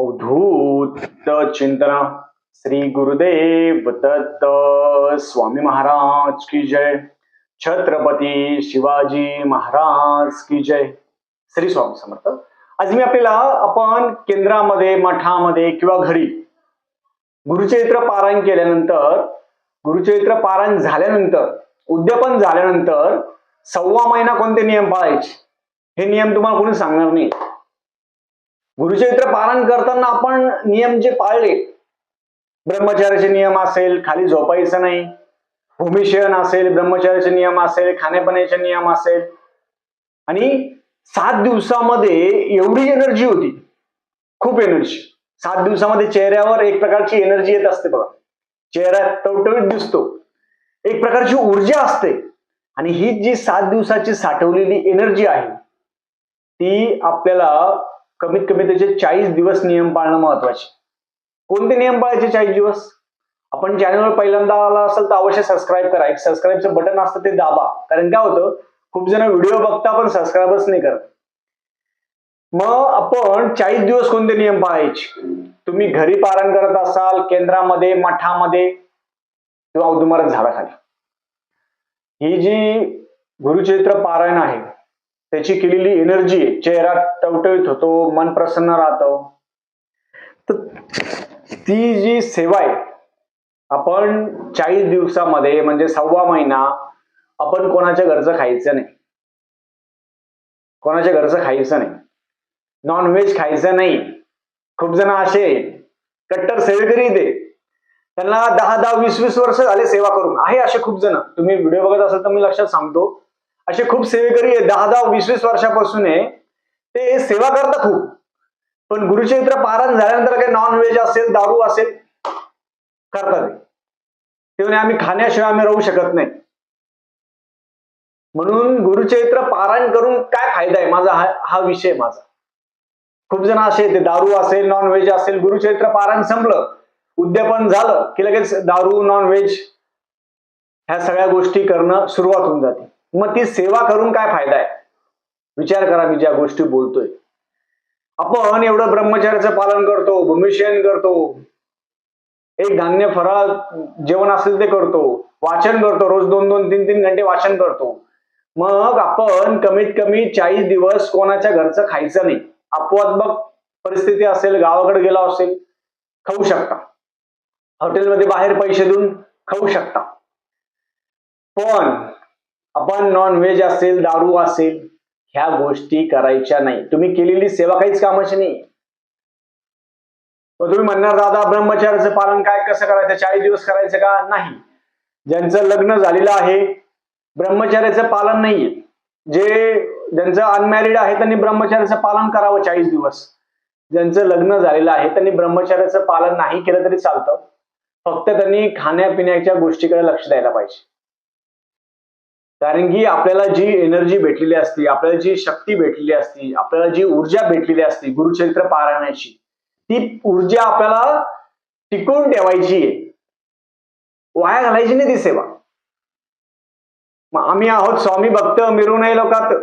अवधूत चिंतना। श्री गुरुदेव दत्त स्वामी महाराज की जय। छत्रपती शिवाजी महाराज की जय। श्री स्वामी समर्थ। आज मी आपल्याला आपण केंद्रामध्ये मठामध्ये किंवा घरी गुरुचरित्र पारायण केल्यानंतर गुरुचरित्र पारायण झाल्यानंतर उद्यापन झाल्यानंतर सव्वा महिना कोणते नियम पाळायचे? हे नियम तुम्हाला कोणी सांगणार नाही. गुरुचरित्र पारायण करताना आपण नियम जे पाळले ब्रह्मचार्याचे नियम असेल खाली झोपायचं नाही भूमिशयन असेल ब्रह्मचार्याचे नियम असेल खाण्यापिण्याचे नियम असेल आणि सात दिवसामध्ये एवढी एनर्जी होती खूप एनर्जी सात दिवसामध्ये चेहऱ्यावर एक प्रकारची एनर्जी येत असते बघा. चेहरा टवटवीत दिसतो. एक प्रकारची ऊर्जा असते. आणि ही जी सात दिवसाची साठवलेली एनर्जी आहे ती आपल्याला कमीत कमी त्याचे चाळीस दिवस नियम पाळणं महत्त्वाचे. कोणते नियम पाळायचे चाळीस दिवस? आपण चॅनलवर पहिल्यांदा आला असेल तर अवश्य सबस्क्राईब करा. एक सबस्क्राईबचं बटन असतं ते दाबा. कारण काय होतं? खूप जण व्हिडिओ बघता पण सबस्क्राईबच नाही करत. मग आपण चाळीस दिवस कोणते नियम पाळायचे? तुम्ही घरी पारण करत असाल केंद्रामध्ये मठामध्ये किंवा उदुमारत झाडाखाली. ही जी गुरुचरित्र पारायण आहे त्याची केलेली एनर्जी चेहरा टवटवीत होतो मन प्रसन्न राहतं. तर ती जी सेवा आहे आपण चाळीस दिवसामध्ये म्हणजे सव्वा महिना आपण कोणाच्या घरचं खायचं नाही. कोणाच्या घरचं खायचं नाही. नॉनव्हेज खायचं नाही. खूप जण असे कट्टर सेवेकरी ते. त्यांना दहा दहा वीस वीस वर्ष झाले सेवा करून. आहे असे खूप जण. तुम्ही व्हिडिओ बघत असाल तर मी लक्षात सांगतो. असे खूप सेवेकरी दहा दहा वीस वीस वर्षापासून आहे ते सेवा करतात खूप. पण गुरुचरित्र पारायण झाल्यानंतर काही नॉन व्हेज असेल दारू असेल करतात. ते. म्हणे आम्ही खाण्याशिवाय आम्ही राहू शकत नाही. म्हणून गुरुचरित्र पारायण करून काय फायदा आहे? माझा हा हा विषय माझा. खूप जण असे ते दारू असेल नॉन व्हेज असेल गुरुचरित्र पारायण संपलं. उद्यापन झालं की लगेच दारू नॉन व्हेज ह्या सगळ्या गोष्टी करणं सुरुवात होऊन जाते. मग ती सेवा करून काय फायदा आहे? विचार करा मी ज्या गोष्टी बोलतोय. आपण एवढं ब्रह्मचार्याचं पालन करतो भूमिशयन करतो. एक धान्य फराळ जेवण असेल ते करतो. वाचन करतो रोज दोन दोन तीन तीन घंटे वाचन करतो. मग आपण कमीत कमी चाळीस दिवस कोणाच्या घरचं खायचं नाही. अपवाद परिस्थिती असेल गावाकडे गेला असेल खाऊ शकता. हॉटेलमध्ये बाहेर पैसे देऊन खाऊ शकता. पण आपण नॉनव्हेज असेल दारू असेल ह्या गोष्टी करायच्या नाही. तुम्ही केलेली सेवा काहीच कामाची नाही. तुम्ही म्हणणार दादा ब्रह्मचार्याचं पालन काय कसं करायचं चाळीस दिवस करायचं का? नाही. ज्यांचं लग्न झालेलं आहे ब्रह्मचार्याचं पालन नाहीये. जे ज्यांचं अनमॅरिड आहे त्यांनी ब्रह्मचार्याचं पालन करावं चाळीस दिवस. ज्यांचं लग्न झालेलं आहे त्यांनी ब्रह्मचार्याचं पालन नाही केलं तरी चालतं. फक्त त्यांनी खाण्यापिण्याच्या गोष्टीकडे लक्ष द्यायला पाहिजे. कारण की आपल्याला जी एनर्जी भेटलेली असती आपल्याला जी शक्ती भेटलेली असती आपल्याला जी ऊर्जा भेटलेली असती गुरुचरित्र पारायणाची ती ऊर्जा आपल्याला टिकवून ठेवायची आहे. वाया घालायची नाही ती सेवा. मग आम्ही आहोत स्वामी भक्त मिरू नये लोकात.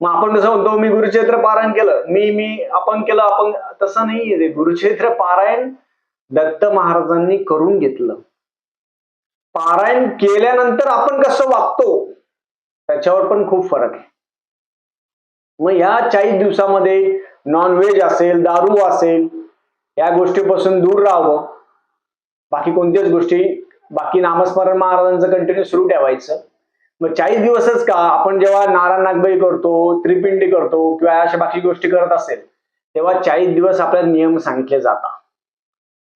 मग आपण कसं म्हणतो मी गुरुचरित्र पारायण केलं मी मी आपण केलं आपण तसं नाही ते गुरुचरित्र पारायण दत्त महाराजांनी करून घेतलं. पारायण केल्यानंतर आपण कसं वागतो? त्याच्यावर पण खूप फरक आहे. मग या चाळीस दिवसामध्ये नॉनव्हेज असेल दारू असेल या गोष्टीपासून दूर राहावं. बाकी कोणत्याच गोष्टी बाकी नामस्मरण महाराजांचं कंटिन्यू सुरू ठेवायचं. मग चाळीस दिवसच का आपण जेव्हा नारायण नागबाई करतो त्रिपिंडी करतो किंवा अशा बाकी गोष्टी करत असेल तेव्हा चाळीस दिवस आपल्याला नियम सांगितले जातात.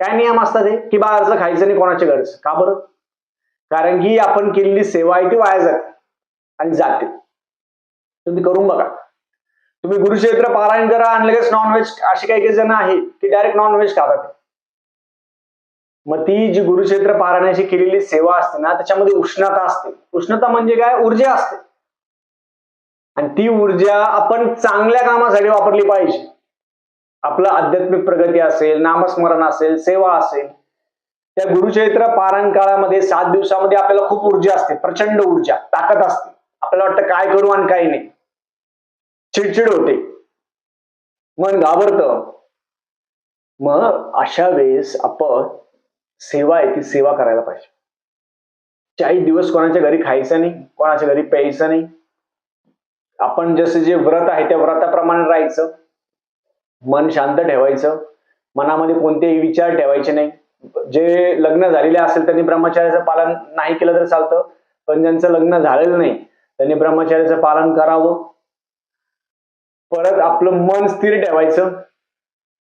काय नियम असतात हे? की बाहेरचं खायचं नाही कोणाच्या घरचं. का बरं? कारण की आपण केलेली सेवा आहे ती वाया जाते आणि जाते. तुम्ही करून बघा. तुम्ही गुरुक्षेत्र पारायण करा आणि लगेच नॉनव्हेज अशी काही काही जण आहे की डायरेक्ट नॉनव्हेज खातात. मग ती जी गुरुक्षेत्र पारायणाची केलेली सेवा असते ना त्याच्यामध्ये उष्णता असते. उष्णता म्हणजे काय? ऊर्जा असते. आणि ती ऊर्जा आपण चांगल्या कामासाठी वापरली पाहिजे. आपलं आध्यात्मिक प्रगती असेल नामस्मरण असेल सेवा असेल त्या गुरुचरित्र पारायण काळामध्ये सात दिवसामध्ये आपल्याला खूप ऊर्जा असते प्रचंड ऊर्जा ताकद असते. आपल्याला वाटतं काय करू आणि काही नाही. चिडचिड होते. मन घाबरतं. मग अशा वेळेस आपण सेवा आहे ती सेवा करायला पाहिजे. चाळीस दिवस कोणाच्या घरी खायचं नाही कोणाच्या घरी प्यायचं नाही. आपण जसं जे व्रत आहे त्या व्रताप्रमाणे राहायचं. मन शांत ठेवायचं. मनामध्ये कोणतेही विचार ठेवायचे नाही. जे लग्न झालेले असेल त्यांनी ब्रह्मचार्याचं पालन नाही केलं तर चालतं पण ज्यांचं लग्न झालेलं नाही त्यांनी ब्रह्मचार्याचं पालन करावं. परत आपलं मन स्थिर ठेवायचं.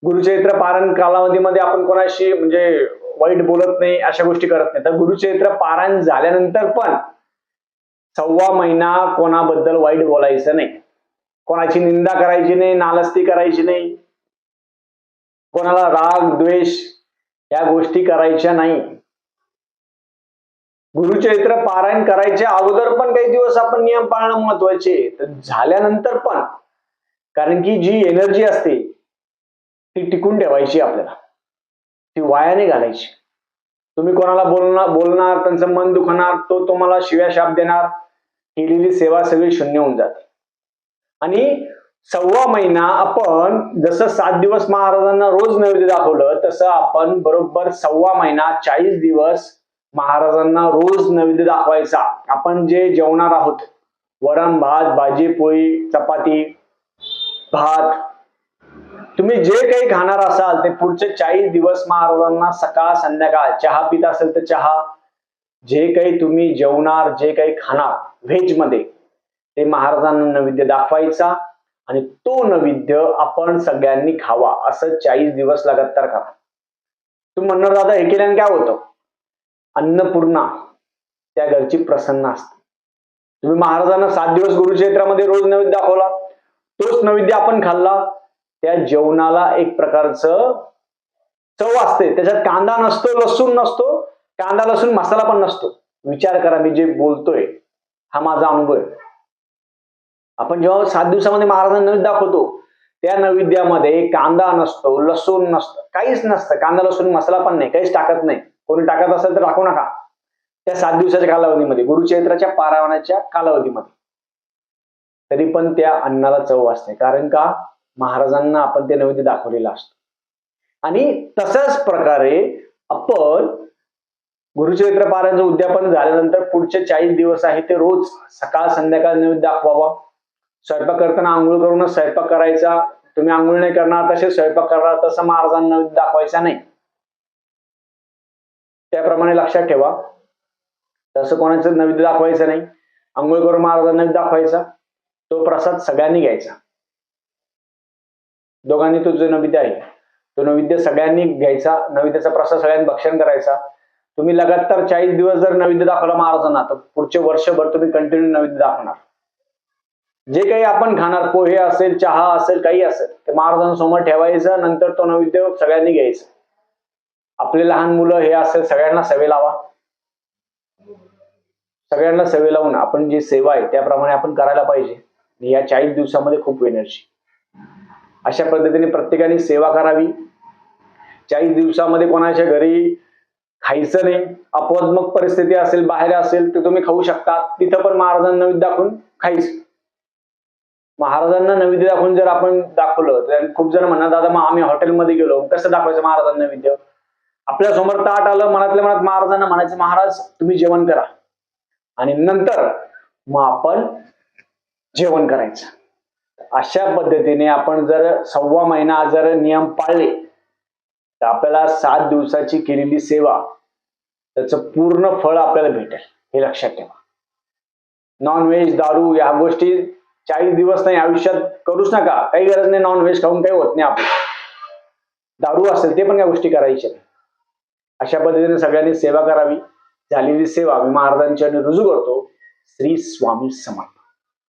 गुरुचरित्र पारण कालावधीमध्ये आपण कोणाशी म्हणजे वाईट बोलत नाही अशा गोष्टी करत नाही. तर गुरुचरित्र पारायण झाल्यानंतर पण सव्वा महिना कोणाबद्दल वाईट बोलायचं नाही. कोणाची निंदा करायची नाही नालस्ती करायची नाही. कोणाला राग द्वेष या गोष्टी करायच्या नाही. गुरुचरित्र पारायण करायच्या अगोदर पण काही दिवस आपण नियम पाळणं महत्त्वाचे तर झाल्यानंतर पण कारण की जी एनर्जी असते ती टिकून ठेवायची आपल्याला. ती वायाने घालायची. तुम्ही कोणाला बोलणार बोलणार त्यांचं मन दुखणार तो तुम्हाला शिव्या शाप देणार केलेली सेवा सगळी शून्य होऊन जाते. आणि सव्वा महिना आपण जसं सात दिवस महाराजांना रोज नैवेद्य दाखवलं तसं आपण बरोबर सव्वा महिना चाळीस दिवस महाराजांना रोज नैवेद्य दाखवायचा. आपण जे जेवणार आहोत वरण भात भाजी पोळी चपाती भात तुम्ही जे काही खाणार असाल ते पुढचे चाळीस दिवस महाराजांना सकाळ संध्याकाळ चहा पित असेल तर चहा जे काही तुम्ही जेवणार जे काही खाणार व्हेजमध्ये ते महाराजांना नैवेद्य दाखवायचा. आणि तो नैवेद्य आपण सगळ्यांनी खावा असं चाळीस दिवस लगातार करा. तुम्ही म्हणणार दादा हे केल्याने काय होतं? अन्नपूर्णा त्या घरची प्रसन्न असते. तुम्ही महाराजांना सात दिवस गुरुक्षेत्रामध्ये रोज नैवेद्य दाखवला तोच नैवेद्य आपण खाल्ला. त्या जेवणाला एक प्रकारचं चव असते. त्याच्यात कांदा नसतो लसूण नसतो कांदा लसूण मसाला पण नसतो. विचार करा मी जे बोलतोय हा माझा अनुभव आहे. आपण जेव्हा सात दिवसामध्ये महाराजांना नवीद दाखवतो त्या नैवेद्यामध्ये कांदा नसतो लसूण नसतं काहीच नसतं. कांदा लसूण मसाला पण नाही काहीच टाकत नाही. कोणी टाकत असेल तर टाकू नका. त्या सात दिवसाच्या कालावधीमध्ये गुरुचरित्राच्या पारायणाच्या कालावधीमध्ये. तरी पण त्या अन्नाला चव असते कारण का? महाराजांना आपण ते नैवेद्य दाखवलेलं असतं. आणि तशाच प्रकारे आपण गुरुचरित्र पारायणचं उद्यापन झाल्यानंतर पुढचे चाळीस दिवस आहे ते रोज सकाळ संध्याकाळ नैवेद्य दाखवावा. स्वयंपाक करताना आंघोळ करूनच स्वयंपाक करायचा. तुम्ही आंघोळ नाही करणार तसे स्वयंपाक करणार तसं महाराजांना दाखवायचा नाही. त्याप्रमाणे लक्षात ठेवा. तसं कोणाचं नैवेद्य दाखवायचं नाही. आंघोळ करून महाराजांना दाखवायचा. तो प्रसाद सगळ्यांनी घ्यायचा. दोघांनी तो जो नैवेद्य आहे तो नैवेद्य सगळ्यांनी घ्यायचा. नैवेद्याचा प्रसाद सगळ्यांनी भक्षण करायचा. तुम्ही लगातार चाळीस दिवस जर नैवेद्य दाखवला महाराजांना तर पुढचे वर्षभर तुम्ही कंटिन्यू नैवेद्य दाखवणार. जे काही आपण खाणार पोहे असेल चहा असेल काही असेल ते महाराजांसमोर ठेवायचं नंतर तो नैवेद्य सगळ्यांनी घ्यायचं. आपले लहान मुलं हे असेल सगळ्यांना सवय लावा. सगळ्यांना सवय लावून आपण जी सेवा आहे त्याप्रमाणे आपण करायला पाहिजे. या चाळीस दिवसामध्ये खूप एनर्जी अशा पद्धतीने प्रत्येकाने सेवा करावी. चाळीस दिवसामध्ये कोणाच्या घरी खायचं नाही अपवात्मक परिस्थिती असेल बाहेर असेल तर तुम्ही खाऊ शकता. तिथं पण महाराजांना दाखवून खायचं. महाराजांना नैवेद्य दाखवून जर आपण दाखवलं तर खूप जण म्हणणार दादा मग आम्ही हॉटेलमध्ये गेलो कसं दाखवायचं महाराजांना नैवेद्य? आपल्यासमोर ताट आलं मनातल्या मनात महाराजांना म्हणायचं महाराज तुम्ही जेवण करा. आणि नंतर मग आपण जेवण करायचं. अशा पद्धतीने आपण जर सव्वा महिना जर नियम पाळले तर आपल्याला सात दिवसाची केलेली सेवा त्याचं पूर्ण फळ आपल्याला भेटेल हे लक्षात ठेवा. नॉनव्हेज दारू या गोष्टी चाळीस दिवस नाही आयुष्यात करूच नका. काही गरज नाही नॉन व्हेज खाऊन काही होत नाही आपलं. दारू असेल ते पण या गोष्टी करायच्या. अशा पद्धतीने सगळ्यांनी सेवा करावी. झालेली सेवा मी महाराजांच्या रुजू करतो. श्री स्वामी समर्थ.